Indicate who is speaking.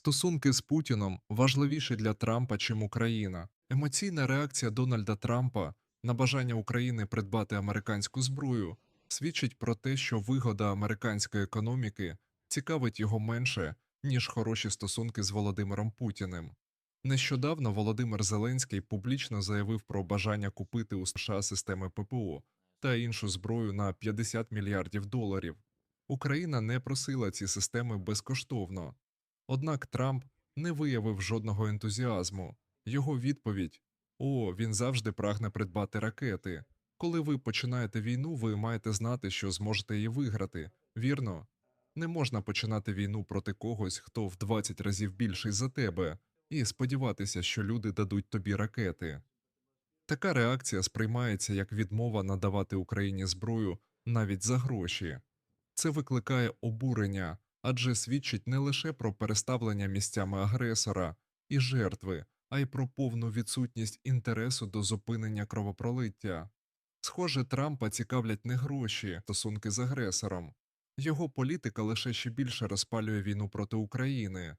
Speaker 1: Стосунки з Путіном важливіші для Трампа, чим Україна. Емоційна реакція Дональда Трампа на бажання України придбати американську зброю свідчить про те, що вигода американської економіки цікавить його менше, ніж хороші стосунки з Володимиром Путіним. Нещодавно Володимир Зеленський публічно заявив про бажання купити у США системи ППО та іншу зброю на 50 мільярдів доларів. Україна не просила ці системи безкоштовно. Однак Трамп не виявив жодного ентузіазму. Його відповідь О, він завжди прагне придбати ракети. Коли ви починаєте війну, ви маєте знати, що зможете її виграти. Вірно? Не можна починати війну проти когось, хто в 20 разів більший за тебе, і сподіватися, що люди дадуть тобі ракети. Така реакція сприймається як відмова надавати Україні зброю навіть за гроші. Це викликає обурення, адже свідчить не лише про переставлення місцями агресора і жертви, а й про повну відсутність інтересу до зупинення кровопролиття. Схоже, Трампа цікавлять не гроші, стосунки з агресором. Його політика лише ще більше розпалює війну проти України.